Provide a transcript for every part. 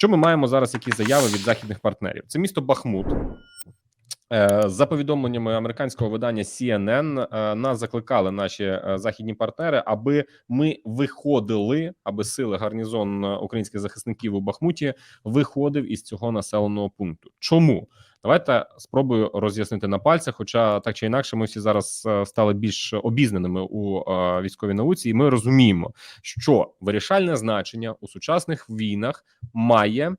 Що ми маємо зараз? Які заяви від західних партнерів? Це місто Бахмут. Е, За повідомленнями американського видання CNN, е, нас закликали наші е, західні партнери, аби ми виходили, аби сили гарнізон українських захисників у Бахмуті виходив із цього населеного пункту. Чому? Давайте спробую роз'яснити на пальцях. Хоча так чи інакше, ми всі зараз стали більш обізнаними у військовій науці, і ми розуміємо, що вирішальне значення у сучасних війнах має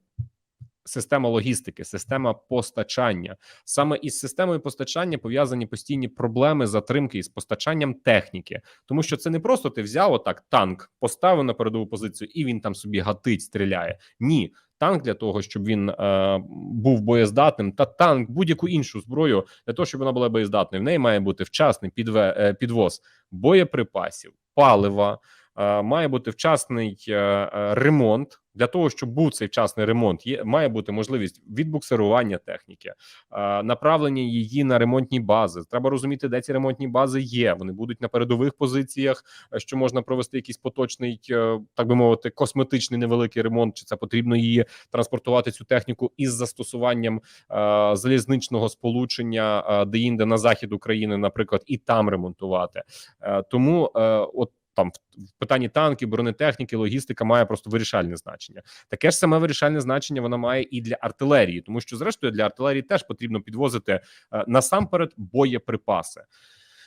система логістики, система постачання. Саме із системою постачання пов'язані постійні проблеми затримки із постачанням техніки, тому що це не просто ти взяв отак танк, поставив на передову позицію, і він там собі гатить, стріляє. Ні. Танк для того, щоб він е, був боєздатним, та танк будь-яку іншу зброю для того, щоб вона була боєздатною. В неї має бути вчасний підве, е, підвоз боєприпасів, палива, має бути вчасний е, е, ремонт. Для того щоб був цей вчасний ремонт, є має бути можливість відбуксирування техніки, е, направлення її на ремонтні бази. Треба розуміти, де ці ремонтні бази є. Вони будуть на передових позиціях, е, що можна провести якийсь поточний, е, так би мовити, косметичний невеликий ремонт. Чи це потрібно її транспортувати цю техніку із застосуванням е, залізничного сполучення е, де-інде на захід України, наприклад, і там ремонтувати. Е, тому е, от. Там в питанні танків, бронетехніки, логістика має просто вирішальне значення. Таке ж саме вирішальне значення вона має і для артилерії, тому що, зрештою, для артилерії теж потрібно підвозити е, насамперед боєприпаси.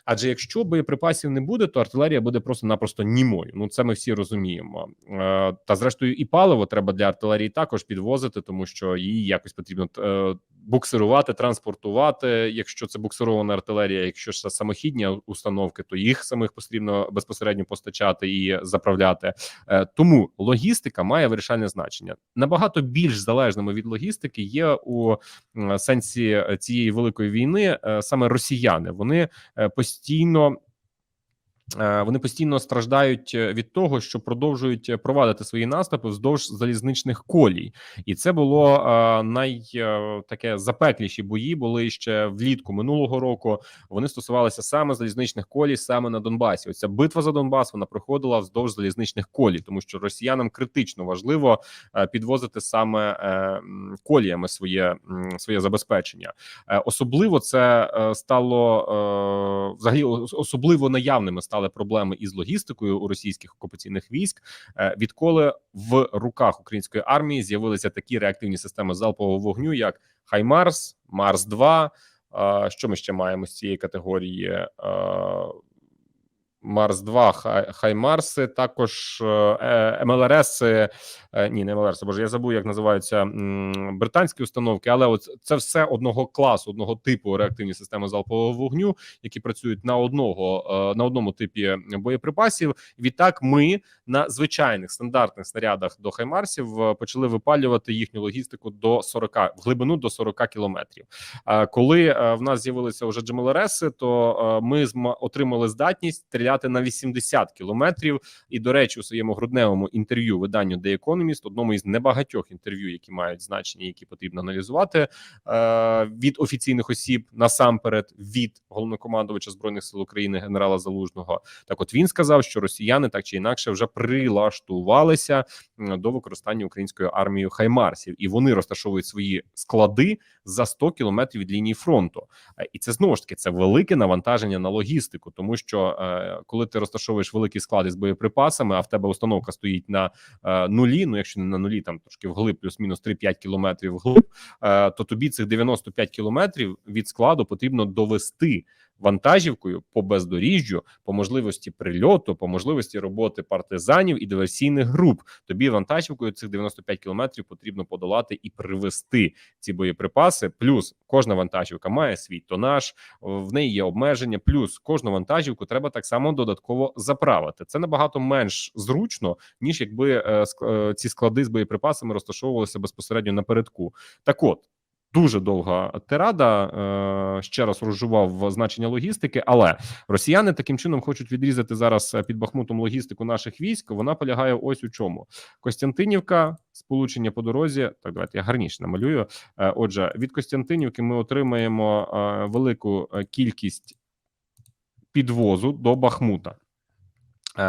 Адже якщо боєприпасів не буде, то артилерія буде просто-напросто німою. Ну це ми всі розуміємо. Е, Та зрештою, і паливо треба для артилерії також підвозити, тому що її якось потрібно е, буксирувати, транспортувати. Якщо це буксирована артилерія, якщо ж це самохідні установки, то їх самих потрібно безпосередньо постачати і заправляти. Е, Тому логістика має вирішальне значення. Набагато більш залежними від логістики є у сенсі цієї великої війни е, саме росіяни. Вони е, постійно. Е, Вони постійно страждають е, від того, що продовжують е, провадити свої наступи вздовж залізничних колій, і це було е, най е, таке запекліші бої. Були ще влітку минулого року. Вони стосувалися саме залізничних колій, саме на Донбасі. Оця битва за Донбас вона проходила вздовж залізничних колій, тому що росіянам критично важливо підвозити саме коліями своє своє забезпечення. Особливо це стало взагалі особливо наявними стали проблеми із логістикою у російських окупаційних військ, е, відколи в руках української армії з'явилися такі реактивні системи залпового вогню, як Хаймарс, Марс 2 Е, Що ми ще маємо з цієї категорії? Е, Марс 2 Хай- Хаймарси, також е, МЛРС, е, ні, не МЛРС, боже, я забув, як називаються британські установки, але от це все одного класу, одного типу реактивні системи залпового вогню, які працюють на одного е, на одному типі боєприпасів. Відтак, ми на звичайних стандартних снарядах до Хаймарсів е, почали випалювати їхню логістику до 40, в глибину до 40 кілометрів. Коли е, в нас з'явилися вже джемелереси, то е, ми отримали здатність стріляти на 80 кілометрів. І до речі, у своєму грудневому інтерв'ю виданню The Economist, одному із небагатьох інтерв'ю, які мають значення, які потрібно аналізувати е, від офіційних осіб насамперед від головнокомандувача збройних сил України генерала Залужного. Так, от він сказав, що росіяни так чи інакше вже прилаштувалися до використання українською армією Хаймарсів, і вони розташовують свої склади за 100 кілометрів від лінії фронту. Е, І це знову ж таки це велике навантаження на логістику, тому що е, коли ти розташовуєш великі склади з боєприпасами, а в тебе установка стоїть на е, нулі, ну якщо не на нулі, там трошки вглиб, плюс-мінус 3-5 кілометрів вглиб, то тобі цих 95 кілометрів від складу потрібно довести вантажівкою по бездоріжжю, по можливості прильоту, по можливості роботи партизанів і диверсійних груп. Тобі вантажівкою цих 95 кілометрів потрібно подолати і привезти ці боєприпаси. Плюс кожна вантажівка має свій тонаж, в неї є обмеження. Плюс кожну вантажівку треба так само додатково заправити. Це набагато менш зручно ніж якби е, е, ці склади з боєприпасами розташовувалися безпосередньо напередку. Так от. Дуже довга тирада е, ще раз розжував значення логістики, але росіяни таким чином хочуть відрізати зараз е, під Бахмутом логістику наших військ. Вона полягає ось у чому: Костянтинівка, сполучення по дорозі. Так, давайте я гарніше намалюю. Е, Отже, від Костянтинівки ми отримаємо велику кількість підвозу до Бахмута.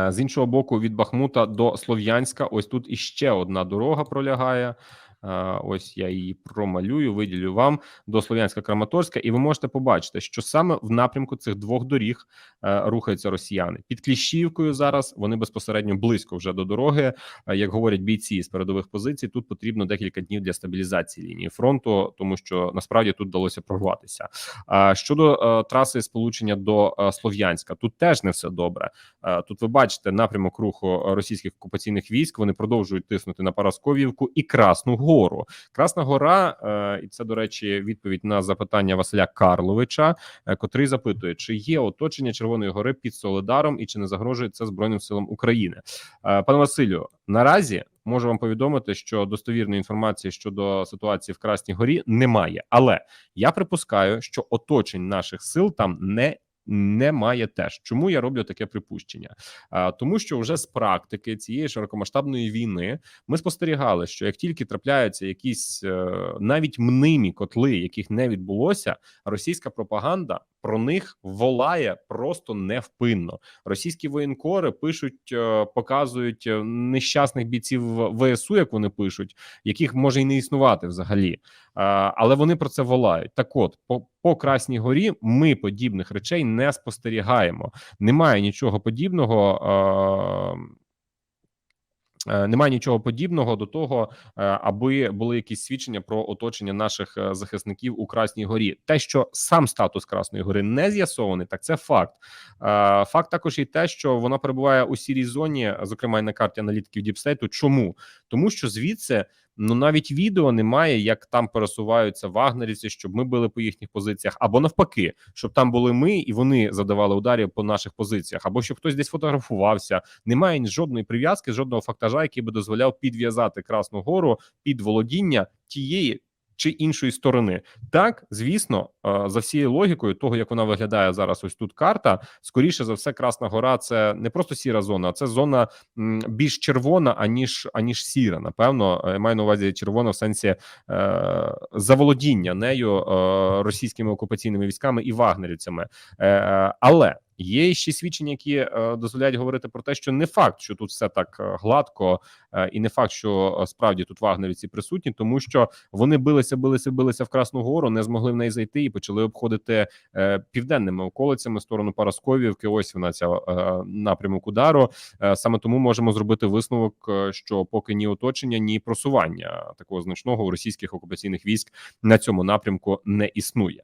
З іншого боку, від Бахмута до Слов'янська, ось тут іще одна дорога пролягає. Ось я її промалюю, виділю вам до Слов'янська Краматорська, і ви можете побачити, що саме в напрямку цих двох доріг е, рухаються росіяни під Кліщівкою. Зараз вони безпосередньо близько вже до дороги. Е, Як говорять бійці з передових позицій, тут потрібно декілька днів для стабілізації лінії фронту, тому що насправді тут вдалося прорватися. Щодо е, траси сполучення до Слов'янська, тут теж не все добре. Тут ви бачите напрямок руху російських окупаційних військ. Вони продовжують тиснути на Парасковівку і Красну Гору. Красна Гора, е, і це до речі, відповідь на запитання Василя Карловича, е, котрий запитує, чи є оточення Червоної гори під Солидаром і чи не загрожує це Збройним силам України. Е, Пане Василю, наразі можу вам повідомити, що достовірної інформації щодо ситуації в Красній Горі немає, але я припускаю, що оточень наших сил там не немає теж. Чому я роблю таке припущення? Тому, що вже з практики цієї широкомасштабної війни ми спостерігали, що як тільки трапляються якісь е, навіть мнимі котли, яких не відбулося, російська пропаганда про них волає просто невпинно. Російські воєнкори пишуть, е, показують е, нещасних бійців ВСУ, як вони пишуть, яких може і не існувати взагалі. Але вони про це волають. Так, от по, по Красній Горі ми подібних речей не спостерігаємо. Немає нічого подібного. Е, Немає нічого подібного до того, е, аби були якісь свідчення про оточення наших е, захисників у Красній Горі. Те, що сам статус Красної Гори не з'ясований, так це факт. Факт також і те, що вона перебуває у сірій зоні, зокрема й на карті аналітиків Діпстейту. Чому тому, що звідси ну навіть відео немає, як там пересуваються вагнерівці, щоб ми були по їхніх позиціях, або навпаки, щоб там були ми і вони задавали ударів по наших позиціях, або щоб хтось десь фотографувався. Немає жодної прив'язки, жодного фактажа, який би дозволяв підв'язати Красну Гору під володіння тієї. Чи іншої сторони, так звісно, е, за всією логікою, того як вона виглядає зараз, ось тут карта. Скоріше за все, Красна Гора це не просто сіра зона, а це зона більш червона, аніж аніж сіра. Напевно, Е, я маю на увазі червона в сенсі е, заволодіння нею е, російськими окупаційними військами і вагнерівцями. Е, е, але є ще свідчення, які е, дозволяють говорити про те, що не факт, що тут все так е, гладко, е, і не факт, що справді тут вагнерівці присутні, тому що вони билися, билися, билися в Красну Гору, не змогли в неї зайти і почали обходити південними околицями сторону Парасковівки. Ось вона ця напрямок удару. Саме тому можемо зробити висновок, що поки ні оточення, ні просування такого значного у російських окупаційних військ на цьому напрямку не існує.